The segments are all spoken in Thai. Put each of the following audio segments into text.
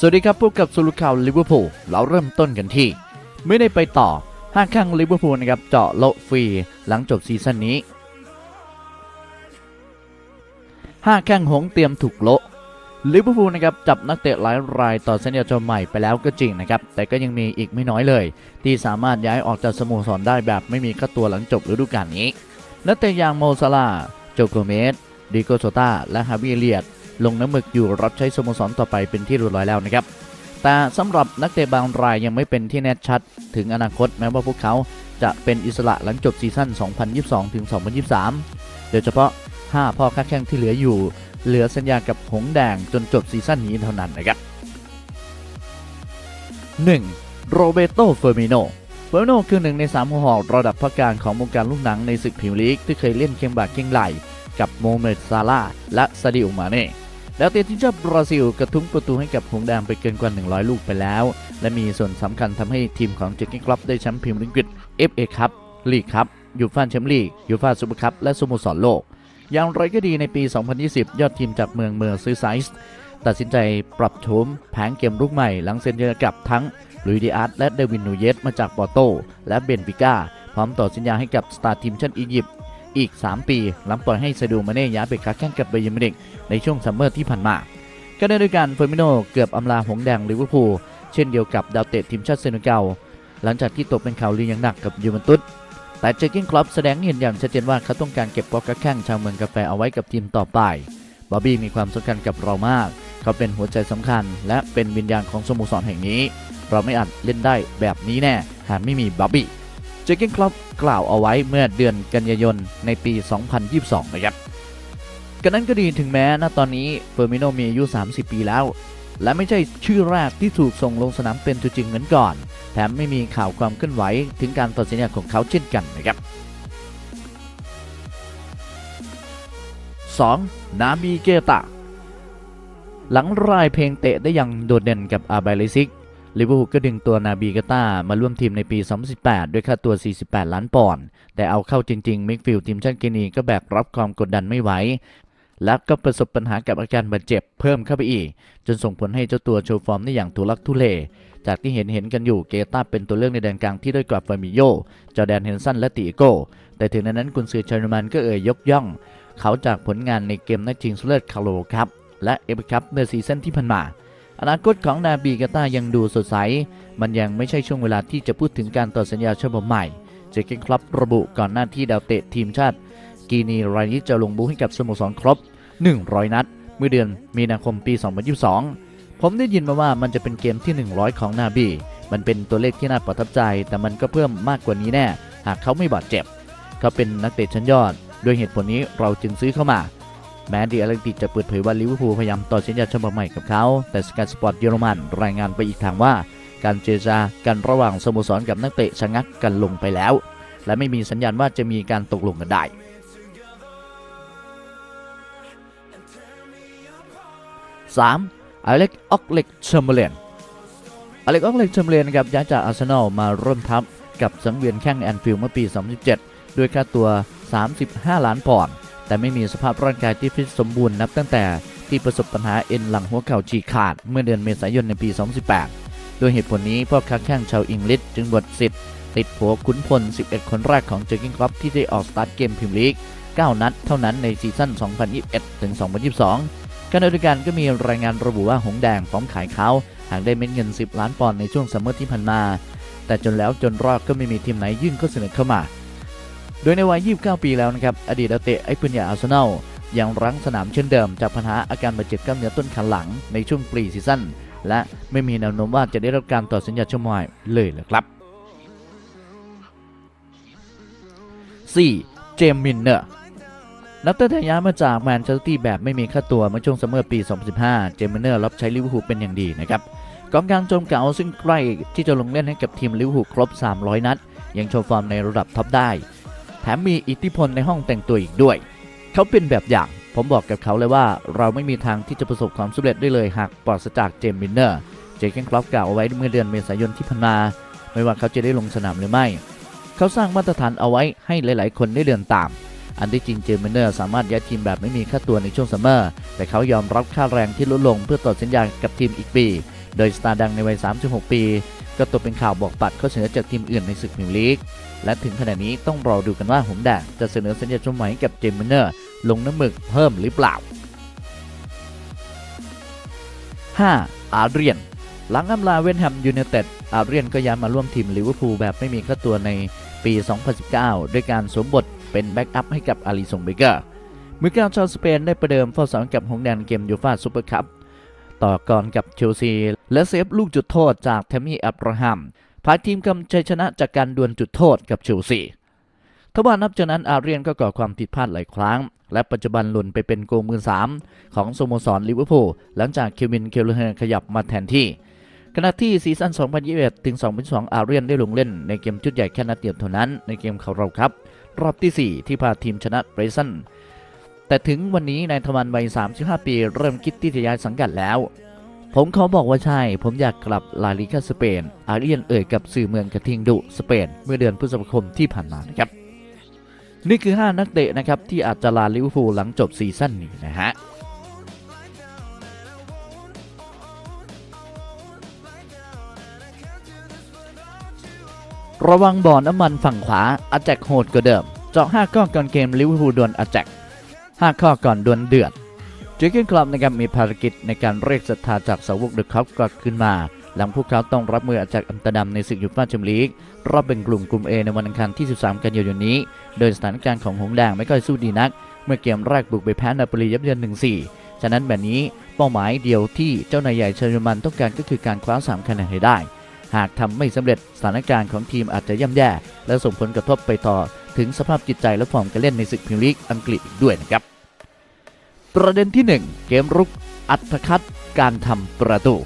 สวัสดีครับพบกับสุลุข่าวลิเวอร์พูลเราเริ่มต้นกันที่ ไม่ได้ไปต่อห้าข้งลิเวอร์พูลนะครับเจาะโลฟรีหลังจบซีซั่นนี้ห้าข้งหงส์เตรียมถูกโละลิเวอร์พูลนะครับจับนักเตะหลายรายต่อสัญญาจอใหม่ไปแล้วก็จริงนะครับ แต่ก็ยังมีอีกไม่น้อยเลย ที่สามารถย้ายออกจากสโมสรได้แบบไม่มีค่าตัวหลังจบฤดูกาลนี้ นักเตะอย่างโมซาลาโจโกเมสดิโกโซตาและฮาวิเลียด ลงน้ำหมึกอยู่รับใช้สโมสรต่อไปเป็นที่รียบร้อยแล้วนะครับ แต่สำหรับนักเตะบางรายยังไม่เป็นที่แน่ชัด ถึงอนาคตแม้ว่าพวกเขาจะเป็นอิสระหลังจบซีซั่น 2022ถึง2023 โดยเฉพาะ 5 พ่อค้าแข้งที่เหลืออยู่ เหลือสัญญากับหงแดงจนจบซีซั่นนี้เท่านั้นนะครับ 1. โรเบโตเฟอร์มิโนเฟอร์มิโนคือหนึ่งในสามหัวหอกระดับพักการของวงการลูกหนังในศึกพรีเมียร์ลีกที่เคยเล่นเคียงบ่าเคียงไหลกับโมเมดซาลาและซาดิอุมาเน่ แล้วเตะทีมชาติบราซิลกระทุ้งประตูให้กับหงส์แดงไปเกินกว่า 100 ลูกไปแล้ว และมีส่วนสำคัญทำให้ทีมของเจอร์เก้นคลับได้แชมป์พรีเมียร์ลีกเอฟเอคัพลีกคัพยูฟ่าแชมเปี้ยนลีกยูฟ่าซูเปอร์คัพและสโมสรโลก อย่างไรก็ดีในปี 2020 ยอดทีมจากเมืองเมอร์ซีไซส์ตัดสินใจปรับโฉมแผนเกมรุกใหม่ หลังเซ็นสัญญากับทั้งลุยดิอาร์ตและเดวินนูเยสมาจากปอร์โต และเบนฟิก้าพร้อมต่อสัญญาให้กับสตาร์ทีมชาติอียิปต์ อีก 3 ปี หลังปล่อยให้ซาดูมาเน่ย้ายไปค้าแข่งกับเบย์มินิกในช่วงซัมเมอร์ที่ผ่านมา ก็ได้ด้วยกันเฟอร์มิโนเกือบอำลาหงสแดงลิเวอร์พูลเช่นเดียวกับดาวเตะทีมชาติเซเนกัลหลังจากที่ตกเป็นข่าวลืออย่างหนักกับยูเวนตุสแต่เจอร์กินคลับแสดงเห็นอย่างชัดเจนว่าเขาต้องการเก็บปอกกระแข้งชาวเมืองกาแฟเอาไว้กับทีมต่อไปบอบบี้มีความสำคัญกับเรามาก เขาเป็นหัวใจสำคัญ และเป็นวิญญาณของสโมสรแห่งนี้ เราไม่อาจเล่นได้แบบนี้แน่ หากไม่มีบอบบี้ เจอร์กินคลับกล่าวเอาไว้เมื่อเดือนกันยายนในปี 2022 นะครับกันนั้นก็ดีถึงแม้ณตอนนี้เฟอร์มิโนมีอายุ 30 ปีแล้ว และไม่ใช่ชื่อแรกที่ถูกส่งลงสนามเป็นตัวจริงเหมือนก่อน แถมไม่มีข่าวความเคลื่อนไหวถึงการตัดสินใจของเขาเช่นกันนะครับ 2. นาบีเกตาหลังรายเพลงเตะได้อย่างโดดเด่นกับอาบาเลซิก ลิเวอร์พูลก็ดึงตัวนาบีเกตามาร่วมทีมในปี 2018 ด้วยค่าตัว 48 ล้านปอนด์ แต่เอาเข้าจริงๆมิกฟิลด์ทีมชาติกินีก็แบกรับความกดดันไม่ไหว และก็ประสบปัญหากับอาการบาดเจ็บเพิ่มเข้าไปอีก จนส่งผลให้เจ้าตัวโชว์ฟอร์มได้อย่างทุลักทุเล จากที่เห็นเห็นกันอยู่เกตาเป็นตัวเลือกในแดนกลางที่ด้อยกว่าฟาร์มิโย จอแดนเฮนสันและติโก้ แต่ถึงในนั้นกุนซือเชอร์มันก็เอ่ยยกย่อง เขาจากผลงานในเกมนัดชิงชนะเลิศคาร์โลครับและเอฟคัพเมื่อซีซั่นที่ผ่านมา อนาคตของนาบีกาตายังดูสดใส มันยังไม่ใช่ช่วงเวลาที่จะพูดถึงการต่อสัญญาฉบับใหม่ เจเกนคลับระบุก่อนหน้าที่ดาวเตะทีมชาติ กีนีรายนี้จะลงบูให้กับสโมสรครบ 100 นัด เมื่อเดือนมีนาคมปี 2022 ผมได้ยินมาว่ามันจะเป็นเกมที่ 100 ของนาบี มันเป็นตัวเลขที่น่าประทับใจ แต่มันก็เพิ่มมากกว่านี้แน่ หากเขาไม่บาดเจ็บ เขาเป็นนักเตะชั้นยอด ด้วยเหตุผลนี้เราจึงซื้อเข้ามา แม้ดีอาร์ติจะเปิดเผยว่าลิเวอร์พูลพยายามต่อสัญญาฉบับใหม่กับเขา แต่สกายสปอร์ตเยอรมันรายงานไปอีกทางว่า การเจรจากันระหว่างสโมสรกับนักเตะชะงักกันลงไปแล้ว และไม่มีสัญญาณว่าจะมีการตกลงกันได้ 3. อเล็กออกเล็กเชมเบเลนอเล็กออกเล็กเชมเบเลนครับย้ายจากอาร์เซนอลมาร่วมทัพกับสังเวียนแข้งแอนฟิลด์เมื่อปี 2017 ด้วยค่าตัว 35 ล้านปอนด์ แต่ไม่มีสภาพร่างกายที่ฟิตสมบูรณ์นับตั้งแต่ที่ประสบปัญหาเอ็นหลังหัวเข่าฉีกขาดเมื่อเดือนเมษายนในปี 2018 ด้วยเหตุผลนี้พวกค้าแข้งชาวอังกฤษจึงบทสิทธิ์ติดผัวขุนพล 11 คนแรกของเจอร์กินคลับที่ได้ออกสตาร์ทเกมพรีเมียร์ลีก 9 นัดเท่านั้นในซีซั่น 2021 ถึง 2022ขณะเดียวกันก็มีรายงานระบุว่าหงแดงพร้อมขายเขาหากได้เม็ดเงิน 10 ล้านปอนด์ในช่วงซัมเมอร์ที่ผ่านมา แต่จนแล้วจนรอดก็ไม่มีทีมไหนยื่นข้อเสนอเข้ามา โดยในวัย 29 ปีแล้วนะครับ อดีตนักเตะไอ้ปุญญาอาร์เซนอลยังรั้งสนามเช่นเดิมจากปัญหาอาการบาดเจ็บกล้ามเนื้อต้นขาหลังในช่วงปรีซีซั่นและไม่มีแนวโน้มว่าจะได้รับการต่อสัญญาชั่วโมงเลยเลยครับ 4. เจมมินเนอร์นักเตะทายาทมาจากแมนเชสเตอร์ตี้แบบไม่มีค่าตัวเมื่อช่วงซัมเมอร์ปี 2015 เจมมินเนอร์รับใช้ลิเวอร์พูลเป็นอย่างดีนะครับกองกลางโจมเก่าซึ่งใกล้ที่จะลงเล่นให้กับทีมลิเวอร์พูลครบ 300 นัด ยังโชว์ฟอร์มในระดับท็อปได้ มมีอิทธิพลในห้องแต่งตัวอีกด้วย เขาเป็นแบบอย่าง ผมบอกกับเขาเลยว่าเราไม่มีทางที่จะประสบความสำเร็จได้เลยหากปราศจากเจมมินเนอร์เจเกนคล็อปกล่าวเอาไว้เมื่อเดือนเมษายนที่ผ่านมา ไม่ว่าเขาจะได้ลงสนามหรือไม่ เขาสร้างมาตรฐานเอาไว้ให้หลาย ๆ คนได้เดินตาม อันที่จริงเจมมินเนอร์สามารถย้ายทีมแบบไม่มีค่าตัวในช่วงซัมเมอร์ แต่เขายอมรับค่าแรงที่ลดลงเพื่อต่อสัญญากับทีมอีกปี โดยสตาร์ดังในวัย 36 ปี ก็ตกเป็นข่าวบอกปัดข้อเสนอจากทีมอื่นในศึกพรีเมียร์ลีก และถึงขณะนี้ต้องรอดูกันว่าหงแดงจะเสนอสัญญาชมใหม่กับเจมส์มิลเนอร์ ลงน้ำหมึกเพิ่มหรือเปล่า 5. อาเรียน หลังอำลาเวนแฮมยูไนเต็ดอาเรียนก็ย้ายมาร่วมทีมลิเวอร์พูลแบบไม่มีค่าตัวในปี 2019 ด้วยการสวมบทเป็นแบ็กอัพให้กับอาริสงเบเกอร์มือการชาวสเปนได้ประเดิมเฝ้าสอนกับหงแดงเกมยูฟาซูเปอร์คัพ ต่อก่อนกับเชลซี และเซฟลูกจุดโทษจากเทมมี่อับราฮัมพาทีมกำชัยชนะจากการดวลจุดโทษกับเชลซีทว่านับจากนั้นอาเรียนก็ก่อความผิดพลาดหลายครั้ง และปัจจุบันหล่นไปเป็นโกมือสามของสโมสรลิเวอร์พูลหลังจากเควินเคลเลอร์ขยับมาแทนที่ขณะที่ซีซั่น 2021 ถึง 2022 อาเรียนได้ลงเล่นในเกมชุดใหญ่แค่นัดเดียวเท่านั้นในเกมเขาเราครับ รอบที่ 4 ที่พาทีมชนะเบรซัน แต่ถึงวันนี้นายทวันวัย 35 ปี เริ่มคิดที่จะย้ายสังกัดแล้ว ผมเขอบอกว่าใช่ ผมอยากกลับลาลิกาสเปน อาเรียนเอ่ยกับสื่อเมืองกระทิงดุสเปน เมื่อเดือนพฤษภาคมที่ผ่านมานะครับ นี่คือ 5 นักเตะนะครับที่อาจจะลาลิเวอร์พูลหลังจบซีซั่นนี้นะฮะระวังบ่อน้ำมันฝั่งขวาอาแจกโหดกว่าเดิม เจาะ5ข้อนก่อนเกมลิเวอร์พูลดวลอาแจก 5 ข้อก่อนดวลเดือดจอร์เกนคลับนะครับมีภารกิจในการเรียกศรัทธาจากสาวกเดอะคัพกลับขึ้นมา หลังพวกเขาต้องรับมือจากอัมตร์ดัมในศึกยูฟ่าแชมเปี้ยนลีกรอบเป็นกลุ่มกลุ่ม A ในวันอังคารที่ 13 กันยายนนี้ โดยสถานการณ์ของหงแดงไม่ค่อยสู้ดีนัก เมื่อเกมแรกบุกไปแพ้นาโปลียับเยิน1-4 ฉะนั้นแบบนี้เป้าหมายเดียวที่เจ้านายใหญ่เชอร์มันต้องการก็คือการคว้า3คะแนนให้ได้ หากทำไม่สำเร็จสถานการณ์ของทีมอาจจะย่ำแย่ และส่งผลกระทบไปต่อ ถึงสภาพจิตใจและฟอร์มการเล่นในศึกพรีเมียร์ลีกอังกฤษอีกด้วยนะครับ ประเด็นที่ 1 เกมรุกอัตคัดการทำประตู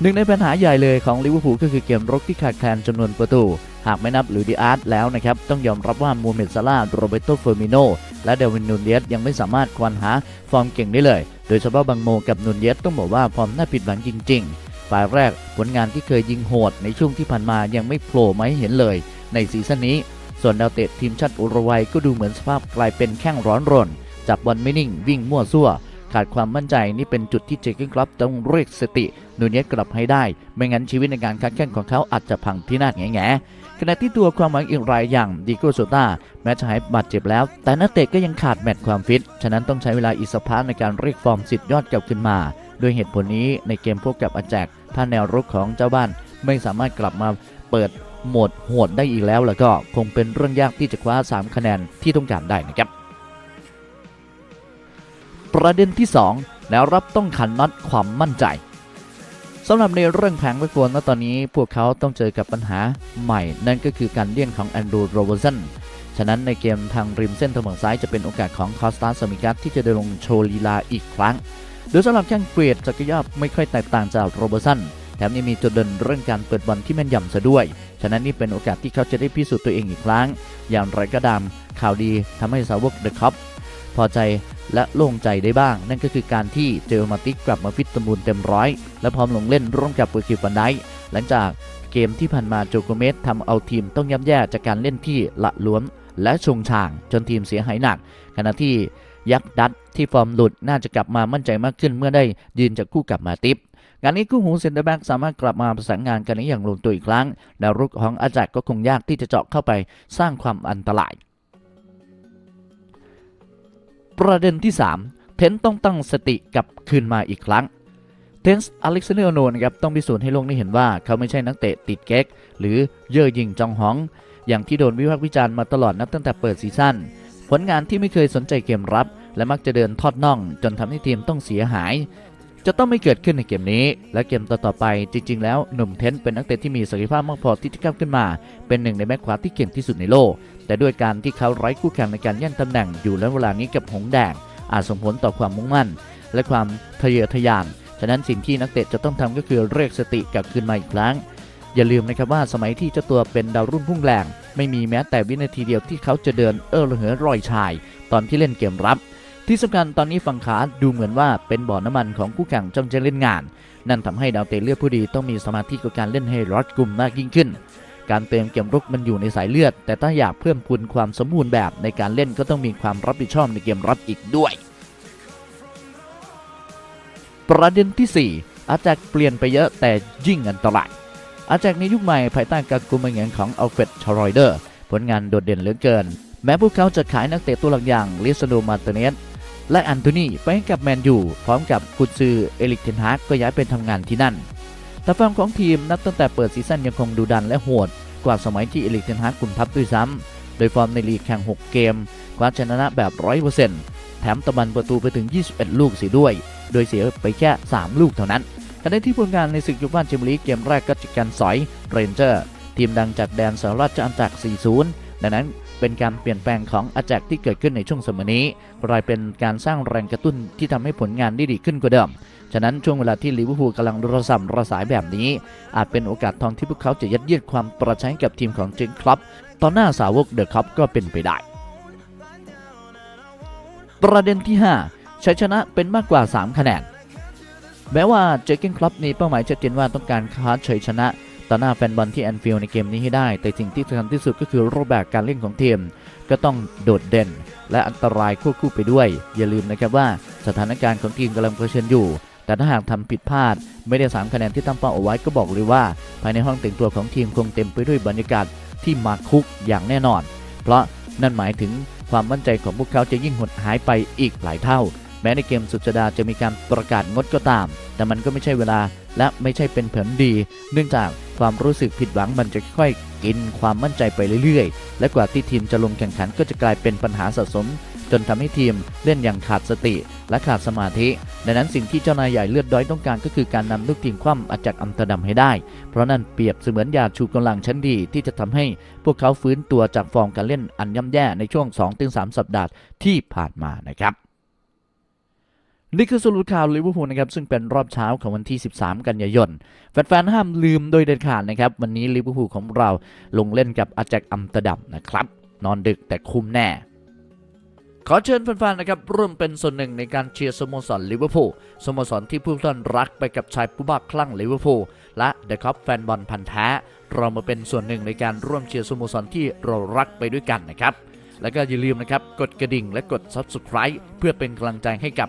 หนึ่งในปัญหาใหญ่เลยของลิเวอร์พูลก็คือเกมรุกที่ขาดแคลนจำนวนประตู หากไม่นับหรือดิอาร์ตแล้วนะครับ ต้องยอมรับว่ามูเมดซาลาโรเบโตเฟอร์มิโนและเดวินนูนเยสยังไม่สามารถควานหาฟอร์มเก่งได้เลย โดยเฉพาะบังโมกับนูนเยสต้องบอกว่าฟอร์มน่าผิดหวังจริง ๆ ฝ่ายแรกผลงานที่เคยยิงโหดในช่วงที่ผ่านมายังไม่โผล่มาให้เห็นเลย ในซีซั่นนี้ ส่วนดาวเตะทีมชาติอุรุกวัยก็ดูเหมือนสภาพกลายเป็นแข้งร้อนรน จับบอลไม่นิ่ง วิ่งมั่วซั่ว ขาดความมั่นใจนี่เป็นจุดที่เจคเกนคลับต้องเรียกสตินูเนียสกลับให้ได้ ไม่งั้นชีวิตในการค้าแข่งของเขาอาจจะพังพินาศแง่ๆขณะที่ตัวความหวังอีกรายอย่างดิโกโซตาแม้จะหายบาดเจ็บแล้ว แต่นักเตะก็ยังขาดแมตช์ความฟิต ฉะนั้นต้องใช้เวลาอีกสักพักในการเรียกฟอร์มสิทธิ์ยอดกลับขึ้นมาโดยเหตุผลนี้ในเกมพบกับอาแจกถ้าแนวรุกของเจ้าบ้านไม่สามารถกลับมาเปิดโหมดโหดได้อีกแล้วแล้วก็คงเป็นเรื่องยากที่จะคว้า 3 คะแนนที่ต้องการได้นะครับ ประเด็นที่ 2 แล้วรับต้องขันน็อตความมั่นใจสำหรับในเรื่องแผงไว้กวนว่าตอนนี้พวกเขาต้องเจอกับปัญหาใหม่ นั่นก็คือการเลี่ยงของแอนดรูโรเวอร์สันฉะนั้นในเกมทางริมเส้นทางฝั่งซ้ายจะเป็นโอกาสของคอสตาสมิกัสที่จะได้ลงโชว์ลีลาอีกครั้งโดยสำหรับแข้งเกรดศักรยภาพไม่ค่อยแตกต่างจากโรเบอร์สันแถมยังมีจุดเด่นเรื่องการเปิดบอลที่แม่นยำซะด้วย ฉะนั้นนี่เป็นโอกาสที่เขาจะได้พิสูจน์ตัวเองอีกครั้ง อย่างไรก็ตามข่าวดีทำให้สาวกเดอะคัพพอใจ และโล่งใจได้บ้าง นั่นก็คือการที่เจอมาติกกลับมาฟิตสมบูรณ์เต็มร้อย และพร้อมลงเล่นร่วมกับเบอร์คิวันไดหลังจากเกมที่ผ่านมาโจโกเมสทำเอาทีมต้องย่ำแย่จากการเล่นที่ละล้วนและชงช่างจนทีมเสียหายหนัก ขณะที่ยักษ์ดัตที่ฟอร์มหลุดน่าจะกลับมามั่นใจมากขึ้นเมื่อได้ยืนจากคู่กับมาติฟงานนี้คู่หูเซนเตอร์แบ็กสามารถกลับมาประสานงานกันได้อย่างลงตัวอีกครั้งแนวรุกของอาจักก็คงยากที่จะเจาะเข้าไปสร้างความอันตราย ประเด็นที่ 3 เทนต้องตั้งสติกลับคืนมาอีกครั้ง เทนส์อเล็กซานเดอร์โนนะครับต้องพิสูจน์ให้โลกได้เห็นว่าเขาไม่ใช่นักเตะติดเก๊ก หรือเย่อหยิ่งจองหอง อย่างที่โดนวิพากษ์วิจารณ์มาตลอดนับตั้งแต่เปิดซีซั่นผลงานที่ไม่เคยสนใจเกมรับ และมักจะเดินทอดน่อง จนทำให้ทีมต้องเสียหาย จะต้องไม่เกิดขึ้นในเกมนี้ และเกมต่อๆไปจริง ๆ แล้วหนุ่มเทนเป็นนักเตะที่มีศักยภาพมากพอที่จะก้าวขึ้นมา เป็นหนึ่งในแบ็คขวาที่เก่งที่สุดในโลก แต่ด้วยการที่เขาไร้คู่แข่งในการแย่งตำแหน่งอยู่และเวลานี้กับหงแดง อาจส่งผลต่อความมุ่งมั่น และความทะเยอทะยาน ฉะนั้นสิ่งที่นักเตะจะต้องทำก็คือเรียกสติกลับคืนมาอีกครั้ง อย่าลืมนะครับว่าสมัยที่เจ้าตัวเป็นดาวรุ่นพุ่งแรง ไม่มีแม้แต่วินาทีเดียวที่เขาจะเดินเออระเหอรอยชาย ตอนที่เล่นเกมรับ ที่สำคัญตอนนี้ฝั่งขาดูเหมือนว่าเป็นบ่อน้ำมันของคู่แข่งจ้องจะเล่นงาน นั่นทำให้ดาวเตะเลือดผู้ดีต้องมีสมาธิกับการเล่นให้รัดกุมมากยิ่งขึ้น การเติมเกมรุกมันอยู่ในสายเลือด แต่ถ้าอยากเพิ่มพูนความสมบูรณ์แบบในการเล่นก็ต้องมีความรับผิดชอบในเกมรับอีกด้วย ประเด็นที่ 4 อาแจกเปลี่ยนไปเยอะแต่ยิ่งอันตรายอาแจกในยุคใหม่ภายใต้การกุมเงินของอัลเฟรดชารอยเดอร์ผลงานโดดเด่นเหลือเกิน แม้พวกเขาจะขายนักเตะตัวหลักอย่างลิซโดมาร์ติเนสและอันโตนีไปให้กับแมนยูพร้อมกับกุนซือเอลิกเทนฮากก็ย้ายเป็นทำงานที่นั่นแต่ฟอร์มของทีมนับตั้งแต่เปิดซีซั่นยังคงดูดันและโหด กว่าสมัยที่เอลิกเทนฮากคุมทัพด้วยซ้ำ โดยฟอร์มในลีกแข่ง 6 เกมคว้าชนะแบบ 100%แถมตะบันประตูไปถึง 21 ลูกเสียด้วย โดยเสียไปแค่ 3 ลูกเท่านั้นขณะที่ผลงานในศึกยุฟ่าแชมเปี้ยนลีกเกมแรกก็จัดการสอยเรนเจอร์ ทีมดังจากแดนสหราชอาณาจักร 40 ดังนั้น เป็นการเปลี่ยนแปลงของอาแจกที่เกิดขึ้นในช่วงสมัยนี้กลายเป็นการสร้างแรงกระตุ้นที่ทำให้ผลงานได้ดีขึ้นกว่าเดิม ฉะนั้นช่วงเวลาที่ลิเวอร์พูลกำลังระส่ำระสายแบบนี้ อาจเป็นโอกาสทองที่พวกเขาจะยัดเยียดความประชัยกับทีมของเจนคลับต่อหน้าสาวกเดอะคัพก็เป็นไปได้ ประเด็นที่ 5 ชัยชนะเป็นมากกว่า 3 คะแนนแม้ว่าเจเกนคลับมีเป้าหมายชัดเจนว่าต้องการคว้าชัยชนะ ต่อหน้าแฟนบอลที่แอนฟิลด์ในเกมนี้ให้ได้ แต่สิ่งที่สำคัญที่สุดก็คือรูปแบบการเล่นของทีมก็ต้องโดดเด่น และอันตรายควบคู่ไปด้วย อย่าลืมนะครับว่าสถานการณ์ของทีมกำลังเผชิญอยู่ แต่ถ้าหากทำผิดพลาด ไม่ได้ 3 คะแนนที่ตั้งเป้าเอาไว้ก็บอกเลยว่า ภายในห้องแต่งตัวของทีมคงเต็มไปด้วยบรรยากาศที่มาคุกอย่างแน่นอน เพราะนั่นหมายถึงความมั่นใจของพวกเขาจะยิ่งหดหายไปอีกหลายเท่า แม้ในเกมสุดสัปดาห์จะมีการประกาศงดก็ตาม แต่มันก็ไม่ใช่เวลาและไม่ใช่เป็นผลดี เนื่องจาก ความรู้สึกผิดหวังมันจะค่อยๆกินความมั่นใจไปเรื่อยๆ และกว่าที่ทีมจะลงแข่งขันก็จะกลายเป็นปัญหาสะสม จนทำให้ทีมเล่นอย่างขาดสติ และขาดสมาธิ ดังนั้นสิ่งที่เจ้านายใหญ่เลือดด้อยต้องการก็คือการนำลูกทีมคว่ำอาจากอัมตอร์ดัมให้ได้ เพราะนั่นเปรียบเสมือนยาชูกำลังชั้นดีที่จะทำให้พวกเขาฟื้นตัวจากฟอร์มการเล่นอันย่ำแย่ในช่วง 2-3 สัปดาห์ที่ผ่านมานะครับ นี่คือสรุปข่าวลิเวอร์พูลนะครับซึ่งเป็นรอบเช้าของวันที่ 13 กันยายน แฟนๆ ห้ามลืมโดยเด็ดขาดนะครับ วันนี้ลิเวอร์พูลของเราลงเล่นกับอาแจกอัมสเตอร์ดัมนะครับ นอนดึกแต่คุ้มแน่ ขอเชิญแฟนๆ นะครับร่วมเป็นส่วนหนึ่งในการเชียร์สโมสรลิเวอร์พูลสโมสรที่ผู้ท่านรักไปกับชายผู้บ้าคลั่งลิเวอร์พูลและเดอะคัพแฟนบอลพันธ์แท้เรามาเป็นส่วนหนึ่งในการร่วมเชียร์สโมสรที่เรารักไปด้วยกันนะครับแล้วก็อย่าลืมนะครับกดกระดิ่งและกด Subscribe เพื่อเป็นกำลังใจให้กับ